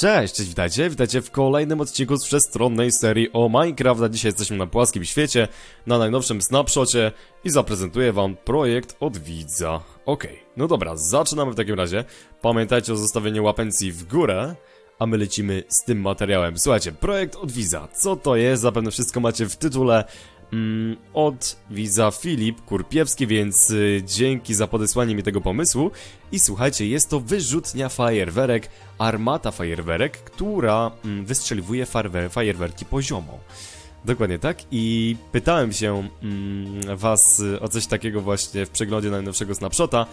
Cześć, cześć, witajcie, witajcie w kolejnym odcinku z przestronnej serii o Minecraft, dzisiaj jesteśmy na płaskim świecie, na najnowszym snapshocie i zaprezentuję wam projekt od widza. Okej, no dobra, zaczynamy w takim razie. Pamiętajcie o zostawieniu łapencji w górę, a my lecimy z tym materiałem. Słuchajcie, projekt od widza, co to jest? Zapewne wszystko macie w tytule. Mm, od widza Filip Kurpiewski, więc y, dzięki za podesłanie mi tego pomysłu. I słuchajcie, jest to wyrzutnia fajerwerek, armata fajerwerek, która mm, wystrzeliwuje fajerwerki poziomo. Dokładnie tak i pytałem się mm, was y, o coś takiego właśnie w przeglądzie najnowszego snapshota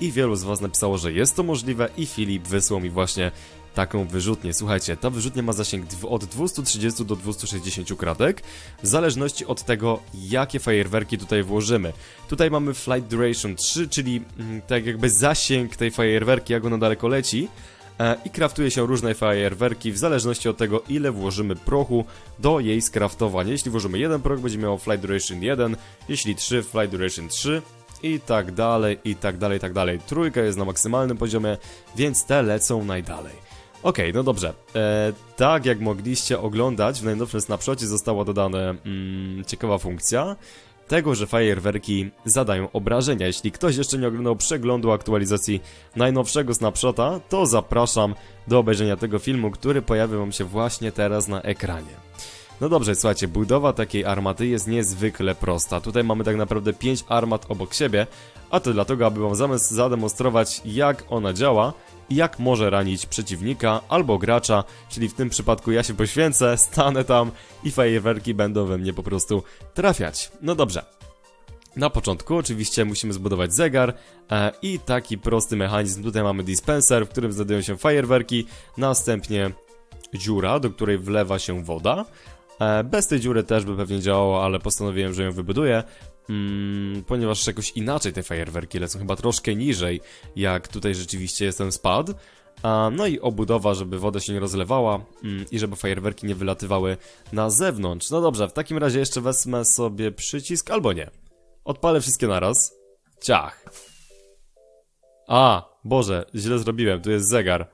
i wielu z was napisało, że jest to możliwe i Filip wysłał mi właśnie taką wyrzutnię. Słuchajcie, ta wyrzutnia ma zasięg od 230 do 260 kratek, w zależności od tego, jakie fajerwerki tutaj włożymy. Tutaj mamy Flight Duration 3, czyli mm, tak jakby zasięg tej fajerwerki, jak ona daleko leci, e, i kraftuje się różne fajerwerki w zależności od tego, ile włożymy prochu do jej skraftowania. Jeśli włożymy jeden proch, będzie miało Flight Duration 1, jeśli 3, Flight Duration 3, i tak dalej, i tak dalej, i tak dalej. Trójka jest na maksymalnym poziomie, więc te lecą najdalej. Okej, no dobrze. E, tak jak mogliście oglądać, w najnowszym snapshocie została dodana mm, ciekawa funkcja tego, że fajerwerki zadają obrażenia. Jeśli ktoś jeszcze nie oglądał przeglądu aktualizacji najnowszego snapshota, to zapraszam do obejrzenia tego filmu, który pojawi wam się właśnie teraz na ekranie. No dobrze, słuchajcie, budowa takiej armaty jest niezwykle prosta. Tutaj mamy tak naprawdę 5 armat obok siebie, a to dlatego, aby wam zamiast zademonstrować jak ona działa i jak może ranić przeciwnika albo gracza, czyli w tym przypadku ja się poświęcę, stanę tam i fajerwerki będą we mnie po prostu trafiać. No dobrze. Na początku oczywiście musimy zbudować zegar e, i taki prosty mechanizm. Tutaj mamy dispenser, w którym znajdują się fajerwerki, następnie dziura, do której wlewa się woda. E, bez tej dziury też by pewnie działało, ale postanowiłem, że ją wybuduję. Mm, ponieważ jakoś inaczej te fajerwerki lecą, chyba troszkę niżej, jak tutaj rzeczywiście jest ten spad. A, no i obudowa, żeby woda się nie rozlewała mm, i żeby fajerwerki nie wylatywały na zewnątrz. No dobrze, w takim razie jeszcze wezmę sobie przycisk, albo nie. Odpalę wszystkie naraz. Ciach. A, Boże, źle zrobiłem, tu jest zegar.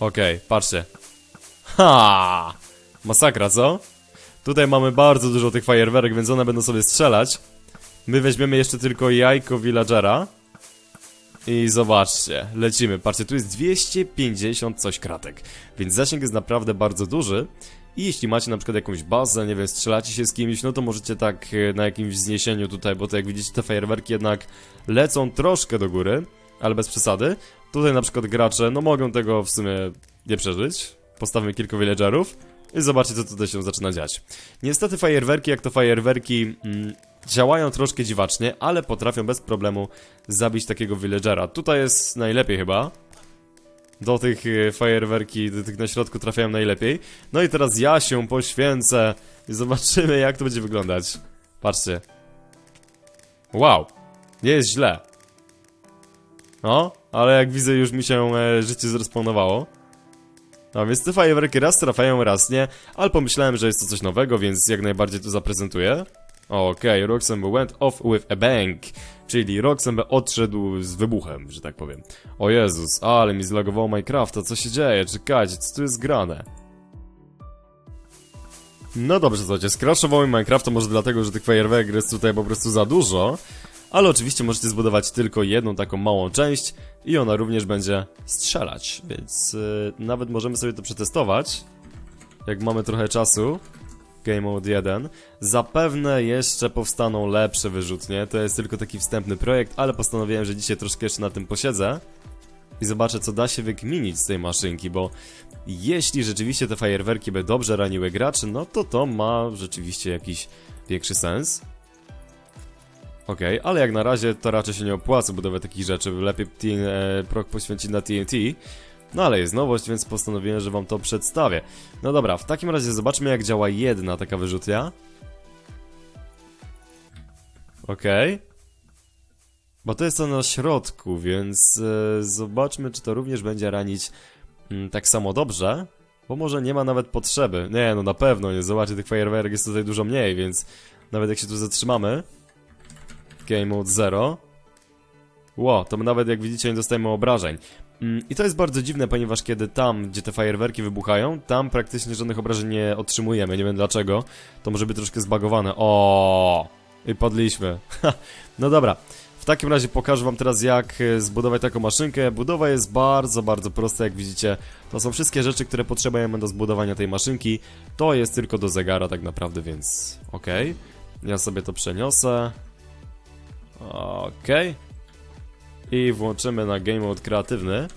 Okej, patrzcie. Ha! Masakra, co? Tutaj mamy bardzo dużo tych fajerwerek, więc one będą sobie strzelać. My weźmiemy jeszcze tylko jajko villagera. I zobaczcie, lecimy. Patrzcie, tu jest 250 coś kratek, więc zasięg jest naprawdę bardzo duży. I jeśli macie na przykład jakąś bazę, nie wiem, strzelacie się z kimś, no to możecie tak e, na jakimś wzniesieniu tutaj, bo to jak widzicie te fajerwerki jednak lecą troszkę do góry, ale bez przesady. Tutaj na przykład gracze, no mogą tego w sumie nie przeżyć. Postawmy kilku villagerów. I zobaczcie, co tutaj się zaczyna dziać. Niestety fajerwerki, jak to fajerwerki, mm, działają troszkę dziwacznie, ale potrafią bez problemu zabić takiego villagera. Tutaj jest najlepiej chyba. Do tych e, fajerwerki, do tych na środku trafiają najlepiej. No i teraz ja się poświęcę i zobaczymy, jak to będzie wyglądać. Patrzcie. Wow. Nie jest źle. No, ale jak widzę, już mi się e, życie zresponowało. No więc te fajerwerki raz trafiają, raz nie, ale pomyślałem, że jest to coś nowego, więc jak najbardziej to zaprezentuję. Okej, okay, Roxanne went off with a bang, czyli Roxanne odszedł z wybuchem, że tak powiem. O Jezus, ale mi zlagowało Minecrafta, co się dzieje? Czekajcie, co tu jest grane? No dobrze, słuchajcie, skraszowało mi Minecrafta może dlatego, że tych fajerwerek jest tutaj po prostu za dużo, ale oczywiście możecie zbudować tylko jedną taką małą część i ona również będzie strzelać, więc yy, nawet możemy sobie to przetestować, jak mamy trochę czasu. Game Mode 1. Zapewne jeszcze powstaną lepsze wyrzutnie, to jest tylko taki wstępny projekt, ale postanowiłem, że dzisiaj troszkę jeszcze na tym posiedzę i zobaczę, co da się wykminić z tej maszynki, bo jeśli rzeczywiście te fajerwerki by dobrze raniły graczy, no to to ma rzeczywiście jakiś większy sens. Okej, okay, ale jak na razie to raczej się nie opłaca budować takich rzeczy, lepiej e, prok poświęcić na TNT. No ale jest nowość, więc postanowiłem, że wam to przedstawię. No dobra, w takim razie zobaczmy jak działa jedna taka wyrzutnia. Okej. Okay. Bo to jest to na środku, więc e, zobaczmy, czy to również będzie ranić mm, tak samo dobrze. Bo może nie ma nawet potrzeby. Nie, no na pewno nie. Zobaczcie, tych fajerwerek jest tutaj dużo mniej, więc nawet jak się tu zatrzymamy... Game Mode 0. Ło, to nawet jak widzicie nie dostajemy obrażeń. Mm, I to jest bardzo dziwne, ponieważ kiedy tam, gdzie te fajerwerki wybuchają, tam praktycznie żadnych obrażeń nie otrzymujemy, nie wiem dlaczego. To może być troszkę zbagowane. O, I padliśmy. No dobra. W takim razie pokażę wam teraz jak e, zbudować taką maszynkę. Budowa jest bardzo, bardzo prosta, jak widzicie. To są wszystkie rzeczy, które potrzebujemy do zbudowania tej maszynki. To jest tylko do zegara tak naprawdę, więc okej. Ja sobie to przeniosę. Okej. I włączymy na Game Mode kreatywny.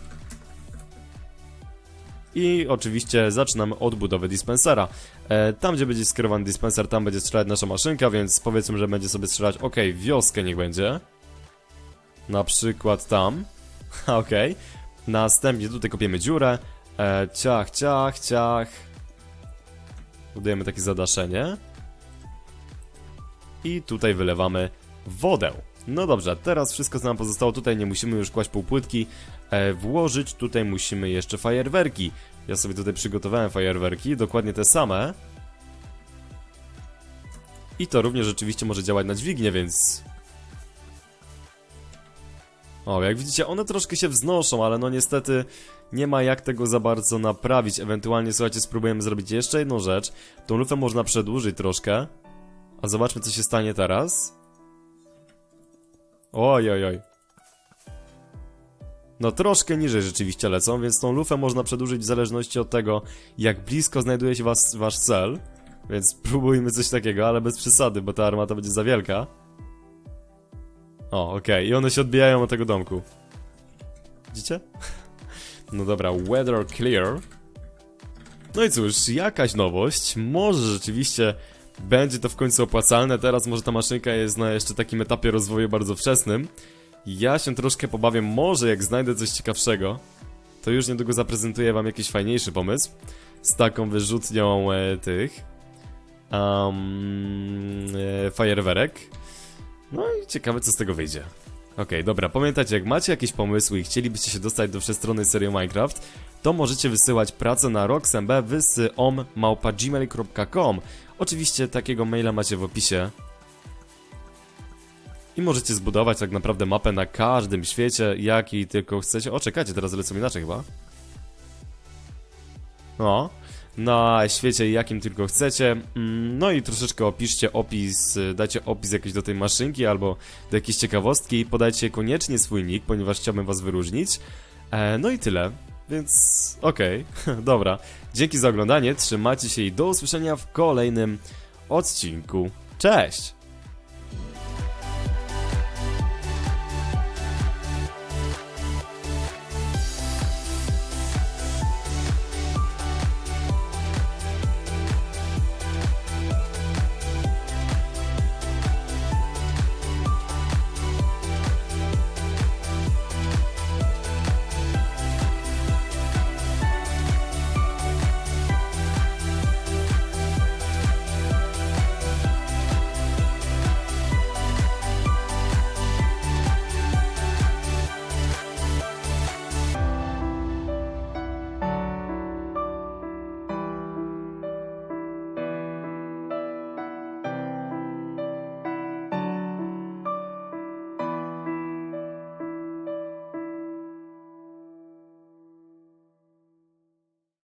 I oczywiście zaczynamy od budowy dispensera. E, tam, gdzie będzie skierowany dispenser, tam będzie strzelać nasza maszynka, więc powiedzmy, że będzie sobie strzelać, ok, wioskę niech będzie. Na przykład tam. ok. Następnie tutaj kopiemy dziurę. E, ciach, ciach, ciach. Budujemy takie zadaszenie. I tutaj wylewamy wodę. No dobrze, teraz wszystko nam pozostało tutaj, nie musimy już kłaść półpłytki. E, włożyć tutaj musimy jeszcze fajerwerki. Ja sobie tutaj przygotowałem fajerwerki, dokładnie te same. I to również rzeczywiście może działać na dźwignię, więc... O, jak widzicie, one troszkę się wznoszą, ale no niestety nie ma jak tego za bardzo naprawić. Ewentualnie, słuchajcie, spróbujemy zrobić jeszcze jedną rzecz. Tą lufę można przedłużyć troszkę. A zobaczmy, co się stanie teraz. Oj, oj, oj. No troszkę niżej rzeczywiście lecą, więc tą lufę można przedłużyć w zależności od tego, jak blisko znajduje się was, wasz cel. Więc próbujmy coś takiego, ale bez przesady, bo ta armata będzie za wielka. O, okej, i one się odbijają od tego domku. Widzicie? No dobra, weather clear. No i cóż, jakaś nowość. Może rzeczywiście będzie to w końcu opłacalne. Teraz może ta maszynka jest na jeszcze takim etapie rozwoju bardzo wczesnym. Ja się troszkę pobawię, może jak znajdę coś ciekawszego, to już niedługo zaprezentuję wam jakiś fajniejszy pomysł z taką wyrzutnią e, tych um, e, fajerwerek. No i ciekawe co z tego wyjdzie. Okej, dobra, pamiętajcie, jak macie jakieś pomysły i chcielibyście się dostać do wszechstronnej serii Minecraft, to możecie wysyłać pracę na roxmb.gmail.com Oczywiście takiego maila macie w opisie. I możecie zbudować tak naprawdę mapę na każdym świecie, jaki tylko chcecie. O, czekajcie, teraz lecą inaczej chyba. No, na świecie jakim tylko chcecie. Mm, No i troszeczkę opiszcie opis, dajcie opis jakiś do tej maszynki albo do jakiejś ciekawostki. Podajcie koniecznie swój nick, ponieważ chciałbym was wyróżnić. E, No i tyle. Więc okej, dobra. Dzięki za oglądanie, trzymajcie się i do usłyszenia w kolejnym odcinku. Cześć!